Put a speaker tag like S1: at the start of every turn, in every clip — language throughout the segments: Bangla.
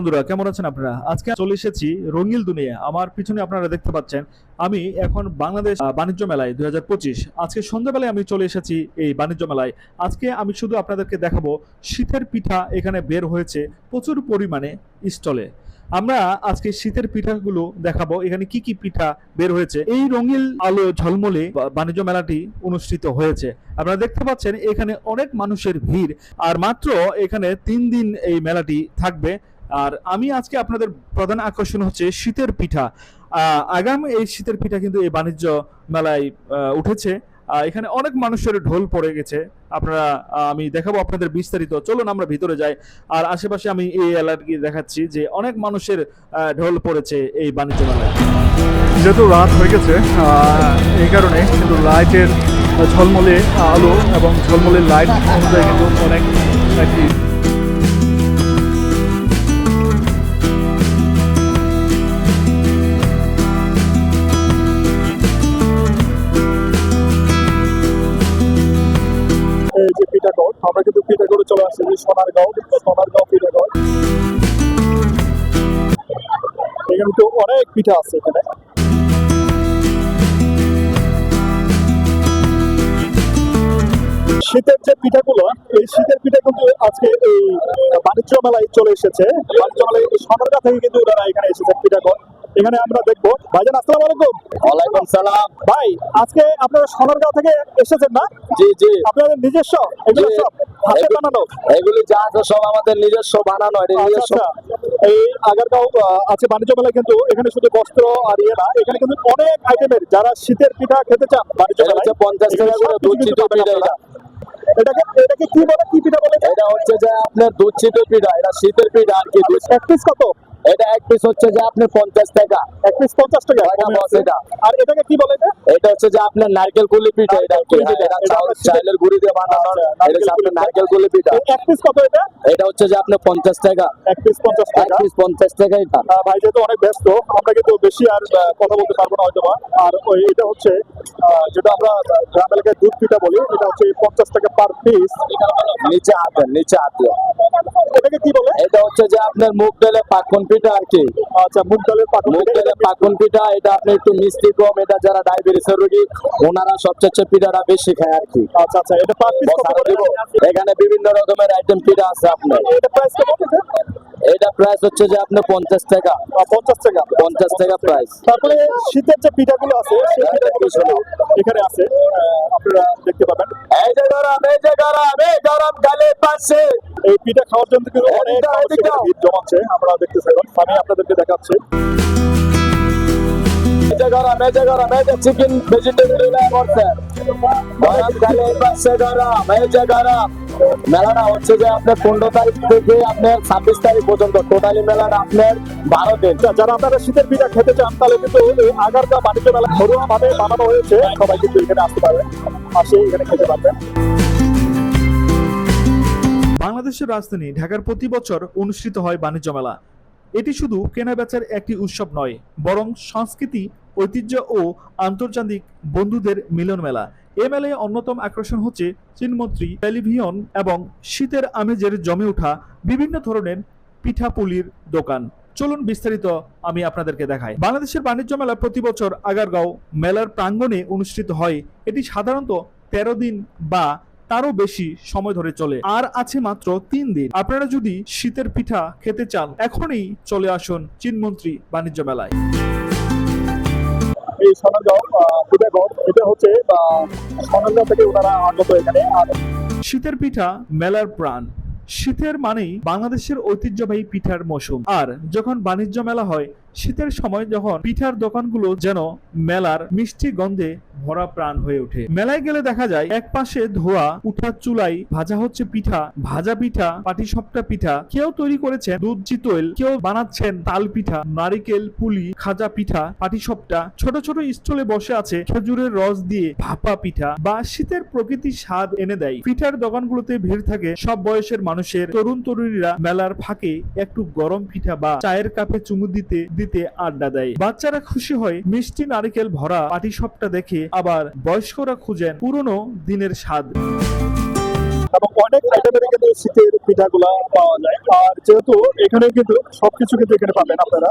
S1: বন্ধুরা, কেমন আছেন আপনারা? আজকে চলে এসেছি রঙিল দুনিয়া। আমার পিছনে আপনারা দেখতে পাচ্ছেন, আমি এখন বাংলাদেশ বাণিজ্য মেলায় দুই হাজার পঁচিশ। আজকে সন্ধ্যাবেলায় আমি চলে এসেছি এই বাণিজ্য মেলায়। আজকে আমি শুধু আপনাদেরকে দেখাবো, শীতের পিঠা এখানে বের হয়েছে প্রচুর পরিমাণে স্টলে। আমরা আজকে শীতের পিঠাগুলো দেখাবো, এখানে কি কি পিঠা বের হয়েছে। এই রঙিল আলো ঝলমলে বাণিজ্য মেলাটি অনুষ্ঠিত হয়েছে। আপনারা দেখতে পাচ্ছেন, এখানে অনেক মানুষের ভিড়। আর মাত্র এখানে তিন দিন এই মেলাটি থাকবে। আর আমি আজকে আপনাদের প্রধান আকর্ষণ হচ্ছে শীতের পিঠা। আগাম এই শীতের পিঠা কিন্তু এই বাণিজ্য মেলায় উঠেছে। এখানে অনেক মানুষের ঢোল পড়ে গেছে। আপনারা আমি দেখাবো আপনাদের বিস্তারিত। চলুন আমরা ভিতরে যাই। আর আশেপাশে আমি এই এলাকাটি দেখাচ্ছি যে অনেক মানুষের ঢোল পড়েছে এই বাণিজ্য মেলায়।
S2: যেহেতু রাত হয়ে গেছে এই কারণে কিন্তু লাইটের ঝলমলে আলো এবং ঝলমলে লাইট অনুযায়ী কিন্তু অনেক একটি আসছি যে সোনারগাঁও সোনারগাঁও পিঠাগড় এখানে তো অনেক পিঠা আছে এখানে। শীতের যে পিঠাগুলো, এই শীতের পিঠা কিন্তু আজকে এই বাণিজ্য মেলায় চলে এসেছে। বাণিজ্য মেলায় সোনারগাঁ থেকে কিন্তু ওনারা এখানে এসেছে পিঠাগড় এখানে আমরা দেখব। ভাইজান আসসালামু আলাইকুম।
S3: ওয়ালাইকুম সালাম।
S2: ভাই আজকে আপনারা সোনারগাঁও থেকে এসেছেন না?
S3: জি জি।
S2: আপনাদের নিজস্ব? এগুলো সব হাতে বানানো?
S3: এগুলি যা আছে সব আমাদের নিজস্ব বানানো এটা
S2: আচ্ছা
S3: নিজস্ব।
S2: আচ্ছা। এই আগারগাঁও আছে বাণিজ্য মেলায় কিন্তু এখানে শুধু বস্ত্র আর ইয়ে না এখানে কিন্তু অনেক আইটেমের যারা শীতের পিঠা খেতে চান বাণিজ্য মেলায়
S3: পঞ্চাশ টাকা করে পিঠা এটা।
S2: এটাকে এটাকে কি বলে? কি পিঠা বলে?
S3: এটা হচ্ছে যে আপনার দুধ চিত পিঠা এটা শীতের পিঠা আর কি দুধ-
S2: এক পিস কত?
S3: এটা এক পিস হচ্ছে যে আপনার পঞ্চাশ টাকা।
S2: এক পিস পঞ্চাশ টাকা? আছে।
S3: এটা।
S2: আর এটাকে কি বলে এটা?
S3: হচ্ছে যে আপনার নারকেল গুলি পিঠা এটা চাইলের গুড়ি দিয়ে বানানো
S2: আচ্ছা,
S3: এটা আপনার নারকেল গুলি পিঠা।
S2: এক পিস কত এটা?
S3: এটা হচ্ছে যে আপনার পঞ্চাশ টাকা।
S2: এক পিস পঞ্চাশ
S3: এক
S2: টাকা।
S3: পিস পঞ্চাশ টাকা এটা
S2: ভাই যেহেতু অনেক ব্যস্ত আমরা কিন্তু বেশি আর কথা বলতে পারব না হয়তো। আর ওই এটা হচ্ছে যেটা আমরা গ্রাম এলাকায় দুধ পিঠা বলি এটা হচ্ছে পঞ্চাশ টাকা পার পিস
S3: নিচে হাতে নিচে হাতে।
S2: এটাকে কি বলে?
S3: এটা হচ্ছে যে আপনার মুগ ডালে পাকন পিঠা আর কি।
S2: আচ্ছা মুগ
S3: মুগ ডালে পাকন পিঠা এটা আপনি একটু মিষ্টি কম এটা যারা ডায়াবেটিসের রোগী ওনারা সবচেয়ে পিঠাটা বেশি খায় আর কি।
S2: আচ্ছা আচ্ছা এটা পার পিস কত করে?
S3: এখানে বিভিন্ন রকমের আইটেম পিঠা আছে আপনার।
S2: এটা প্রাইস কেমন? এটা
S3: প্রাইস হচ্ছে যে আপনার পঞ্চাশ টাকা।
S2: পঞ্চাশ টাকা।
S3: পঞ্চাশ টাকা প্রাইস
S2: তারপরে শীতের যে পিঠাগুলো আছে সেই পিঠাগুলো এখানে আছে। আপনারা দেখতে পাবেন।
S3: এই যে গরম এই যে গরম এই গরম গালের পাশে।
S2: এই পিঠা খাওয়ার জন্য কিন্তু অনেক ভিড় জমাচ্ছে। আমরা দেখতেছি আমি আপনাদেরকে দেখাচ্ছি।
S3: এই যে গরম এই যে গরম এই যে চিকেন ভেজিটেবল করছে। গরম গালের গরম এই গরম মেলাটা হচ্ছে যে আপনার পনেরো তারিখ থেকে আপনার ছাব্বিশ তারিখ পর্যন্ত টোটালি মেলাটা আপনার বারো দিন।
S2: আচ্ছা, যারা আপনারা শীতের পিঠা খেতে চান তাহলে কিন্তু এই আগারগা বাণিজ্য মেলা ঘরোয়া ভাবে বানানো হয়েছে। সবাই কিন্তু এখানে আসতে পারবেন আসে এখানে খেতে পারবেন।
S1: বাংলাদেশের রাজধানী ঢাকার প্রতি বছর অনুষ্ঠিত হয় বাণিজ্য মেলা। এটি শুধু কেনাবেচার একটি উৎসব নয়, বরং সংস্কৃতি ঐতিহ্য ও আন্তর্জাতিক বন্ধুদের মিলন মেলা এ মেলায় অন্যতম আকর্ষণ হচ্ছে চীনমন্ত্রী টেলিভিশন এবং শীতের আমেজের জমে ওঠা বিভিন্ন ধরনের পিঠাপুলির দোকান। চলুন বিস্তারিত আমি আপনাদেরকে দেখাই। বাংলাদেশের বাণিজ্য মেলা প্রতি বছর আগারগাঁও মেলার প্রাঙ্গণে অনুষ্ঠিত হয়। এটি সাধারণত তেরো দিন বা তারও বেশি সময় ধরে চলে। আর আছে মাত্র তিন দিন। আপনারা যদি শীতের পিঠা খেতে চান এখনই চলে আসুন চীনমন্ত্রী বাণিজ্য মেলায়।
S2: এই সোনারগাঁও আহ, এটা হচ্ছে সোনারগাঁও থেকে ওনারা আগত এখানে। আর
S1: শীতের পিঠা মেলার প্রাণ। শীতের মানেই বাংলাদেশের ঐতিহ্যবাহী পিঠার মৌসুম। আর যখন বাণিজ্য মেলা হয় শীতের সময় যখন পিঠার দোকানগুলো যেন মেলার মিষ্টি গন্ধে ভরা প্রাণ হয়ে ওঠে। মেলায় গেলে দেখা যায় এক পাশে ধোয়া, উঠার চুলাই, ভাজা হচ্ছে পিঠা, ভাজা পিঠা, পাটিসপ্টা পিঠা। কেউ তৈরি করেছেন দুধ চিতল কেউ বানাচ্ছেন তাল পিঠা, নারিকেল, পুলি, খাজা পিঠা, পাটিসপ্টা। ছোট ছোট স্টলে বসে আছে খেজুরের রস দিয়ে ভাপা পিঠা বা শীতের প্রকৃতির স্বাদ এনে দেয়। পিঠার দোকানগুলোতে ভিড় থাকে সব বয়সের মানুষের। তরুণ তরুণীরা মেলার ফাঁকে একটু গরম পিঠা বা চায়ের কাপে চুমু দিতে দিতে আড্ডা দেয়। বাচ্চারা খুশি হয় মিষ্টি নারিকেল ভরা পাটিসপটা দেখে আবার বয়স্করা খুঁজেন পুরনো দিনের স্বাদ।
S2: অনেক আইটেমের কিন্তু শীতের পিঠাগুলা পাওয়া যায়। আর যেহেতু এখানে কিন্তু সবকিছু কিন্তু এখানে পাবেন আপনারা।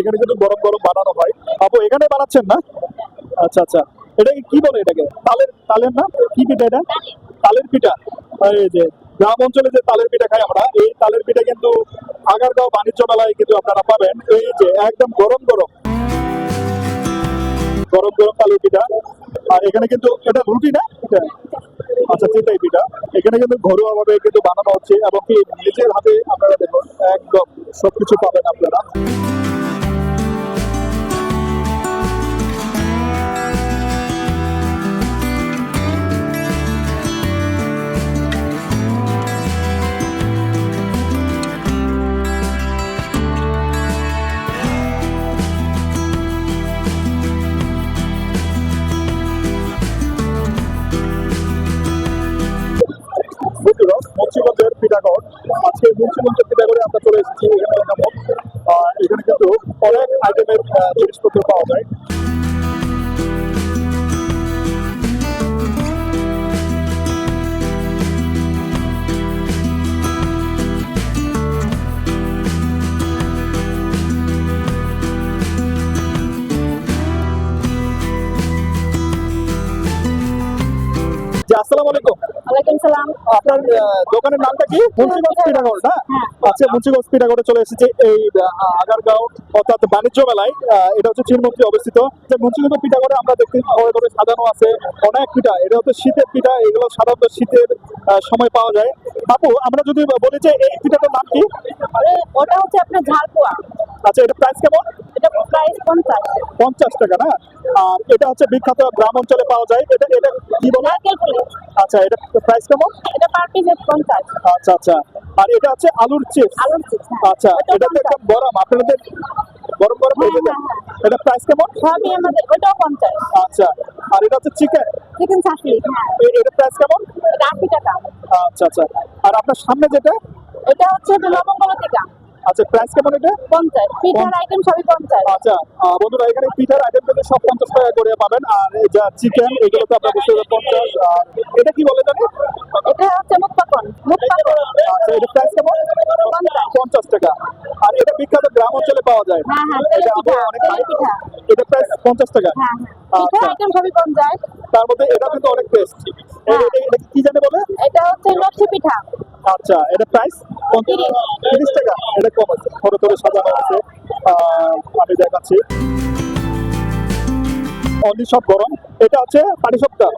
S2: এখানে কিন্তু গরম গরম বানানো হয়। আপু, এখানে বানাচ্ছেন না? আচ্ছা আচ্ছা। এটা কি বলে এটাকে? তালের তালের না? কি পিঠা এটা? তালের পিঠা। এই যে গ্রাম অঞ্চলে যে তালের পিঠা খাই আমরা, এই তালের পিঠা কিন্তু আগারগাঁও বাণিজ্য মেলায় কিন্তু আপনারা পাবেন। এই যে একদম গরম গরম। গরম গরম তালের পিঠা। আর এখানে কিন্তু এটা রুটি না? আচ্ছা চিন্তাই পিঠা। এখানে কিন্তু ঘরোয়া ভাবে কিন্তু বানানো হচ্ছে এবং কি নিজের হাতে আপনারা দেখুন, একদম সবকিছু পাবেন আপনারা। আজকে মুন্সিগঞ্জের আমরা চলে এসেছি এখানে আহ, এখানে কিন্তু অনেক আইটেমের জিনিসপত্র পাওয়া যায়। জি আসসালামু আলাইকুম।
S4: ওয়ালাইকুম সালাম।
S2: আপনার দোকানের নামটা কি? মুন্সিগঞ্জ পিঠাগড় না
S4: হ্যাঁ।
S2: আচ্ছা মুন্সিগঞ্জ পিঠাগড়ে চলে এসেছে। এই আগারগাঁও অর্থাৎ বাণিজ্য মেলায় এটা হচ্ছে চিনমন্ত্রী অবস্থিত। যে মুন্সিগঞ্জ পিঠাগড়ে আমরা দেখতে সাজানো আছে অনেক পিঠা। এটা হচ্ছে শীতের পিঠা এগুলো সাধারণত শীতের সময় পাওয়া যায়। আপু আমরা যদি বলি যে এই পিঠাটার নাম কি?
S4: আরে, ওটা হচ্ছে আপনার ঝালপোয়া।
S2: আচ্ছা এটা প্রাইস কেমন?
S4: এটা প্রাইস পঞ্চাশ।
S2: পঞ্চাশ টাকা না? আর এটা হচ্ছে বিখ্যাত গ্রাম অঞ্চলে পাওয়া যায়। এটা এটা কি বলে? আচ্ছা এটা প্রাইস কেমন?
S4: এটা পার পিসে পঞ্চাশ।
S2: আচ্ছা আচ্ছা। আর এটা হচ্ছে আলুর চিপস
S4: আলুর চিপস
S2: আচ্ছা এটা তো একদম গরম। আপনাদের হয়ে
S4: হ্যাঁ, হ্যাঁ।
S2: এটা প্রাইস কেমন?
S4: সবই আমাদের ওটাও পঞ্চাশ।
S2: আচ্ছা আর এটা হচ্ছে চিকেন
S4: চিকেন হ্যাঁ।
S2: এটা প্রাইস কেমন?
S4: এটা আশি টাকা।
S2: আচ্ছা আচ্ছা। আর আপনার সামনে যেটা?
S4: এটা হচ্ছে লবঙ্গ টিকা
S2: আচ্ছা প্রাইস কেমন এটা?
S4: পঞ্চাশ। পিঠার আইটেম সবই পঞ্চাশ।
S2: আচ্ছা বন্ধুরা এখানে পিঠার আইটেম কিন্তু সব পঞ্চাশ টাকা করে পাবেন। আর যা চিকেন এগুলো তো আপনার বুঝতে পঞ্চাশ। আর এটা কি বলে জানি
S4: এটা হচ্ছে মুখপাকন মুখপাকন
S2: আচ্ছা এটা প্রাইস কেমন?
S4: পঞ্চাশ।
S2: টাকা। আর এটা বিখ্যাত গ্রাম অঞ্চলে পাওয়া যায়।
S4: হ্যাঁ, হ্যাঁ,
S2: এটা এটা প্রাইস পঞ্চাশ টাকা।
S4: হ্যাঁ পিঠার
S2: আচ্ছা।
S4: আইটেম সবই পঞ্চাশ।
S2: তার মধ্যে এটা কিন্তু অনেক টেস্ট
S4: হ্যাঁ।
S2: এটা কি জানে বলে?
S4: এটা হচ্ছে লক্ষ্মী পিঠা।
S2: আচ্ছা এটা প্রাইস
S4: তিরিশ।
S2: টাকা? এটা কম আছে থরে থরে সাজানো আছে আমি দেখাচ্ছি। অনলি সব গরম। এটা হচ্ছে পানি সপ্তাহ।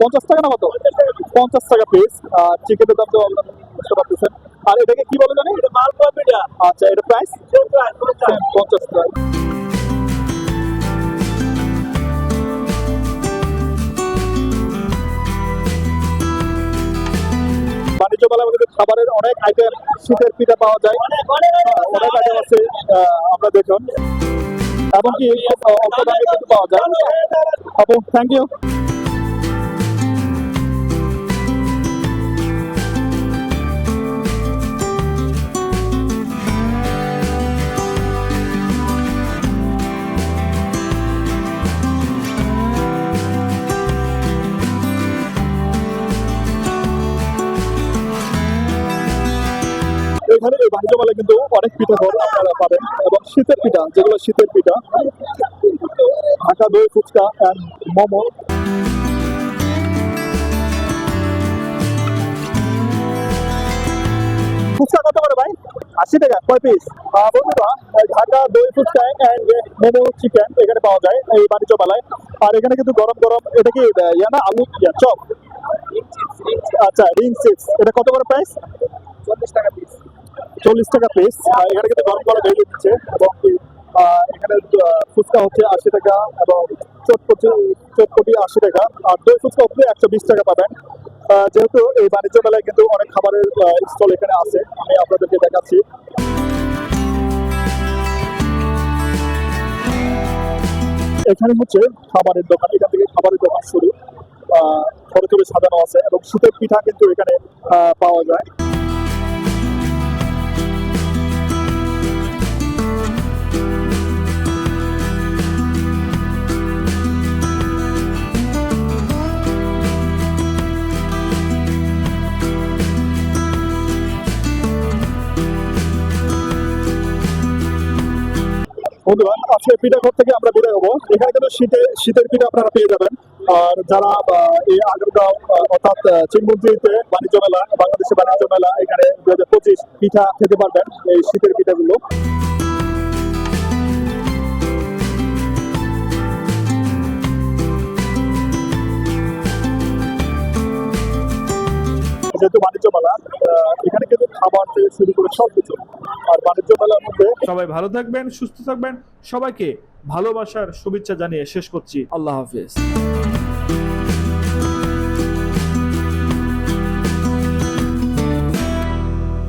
S2: পঞ্চাশ টাকা না মতো পঞ্চাশ টাকা পিস আর চিকেনের দাম তো বুঝতে পারতেছেন। আর এটাকে কি বলে জানি এটা মালপোয়া পিঠা। আচ্ছা এটা প্রাইস পঞ্চাশ টাকা। বাণিজ্য কিন্তু খাবারের অনেক আইটেম শীতের পিঠা পাওয়া যায়। অনেক আইটেম আছে আপনার দেখুন। এমনকি কিন্তু পাওয়া যায়। এবং থ্যাংক ইউ এখানে এই বাণিজ্য মেলায় কিন্তু অনেক পিঠা ঘর আপনারা পাবেন এবং শীতের পিঠা যেগুলো শীতের পিঠা ঢাকা দই ফুচকা অ্যান্ড মোমো। ফুচকা কত করে ভাই? আশি টাকা কয় পিস বন্ধুরা ঢাকা দই ফুচকা অ্যান্ড মোমো চিকেন এখানে পাওয়া যায় এই বাণিজ্য মেলায়। আর এখানে কিন্তু গরম গরম এটা কি ইয়া না আলু চপ? আচ্ছা রিং চিপস এটা কত করে প্রাইস চল্লিশ টাকা পিস চল্লিশ টাকা পিস এখানে কিন্তু গরম গরম ভেজে দিচ্ছে এবং এখানে ফুচকা হচ্ছে আশি টাকা এবং চটপটি চটপটি আশি টাকা। আর দই ফুচকা হচ্ছে একশো বিশ টাকা পাবেন। যেহেতু এই বাণিজ্য মেলায় কিন্তু অনেক খাবারের স্টল এখানে আছে, আমি আপনাদেরকে দেখাচ্ছি। এখানে হচ্ছে খাবারের দোকান, এখান থেকে খাবারের দোকান শুরু। ছোট সাজানো আছে এবং শীতের পিঠা কিন্তু এখানে পাওয়া যায়। বন্ধুরা আজকে পিঠাঘর থেকে আমরা বিদায় হব এখানে কিন্তু শীতে শীতের পিঠা আপনারা পেয়ে যাবেন। আর যারা এই আগারগাঁও অর্থাৎ চিনমন্ত্রীতে বাণিজ্য মেলা, বাংলাদেশে বাণিজ্য মেলা, এখানে দু হাজার পঁচিশ পিঠা খেতে পারবেন এই শীতের পিঠাগুলো। যেহেতু বাণিজ্য মেলা এখানে কিন্তু খাবার থেকে শুরু করে সবকিছু। আর বাণিজ্য মেলার মধ্যে
S1: সবাই ভালো থাকবেন, সুস্থ থাকবেন। সবাইকে ভালোবাসার শুভেচ্ছা জানিয়ে শেষ করছি। আল্লাহ হাফিজ।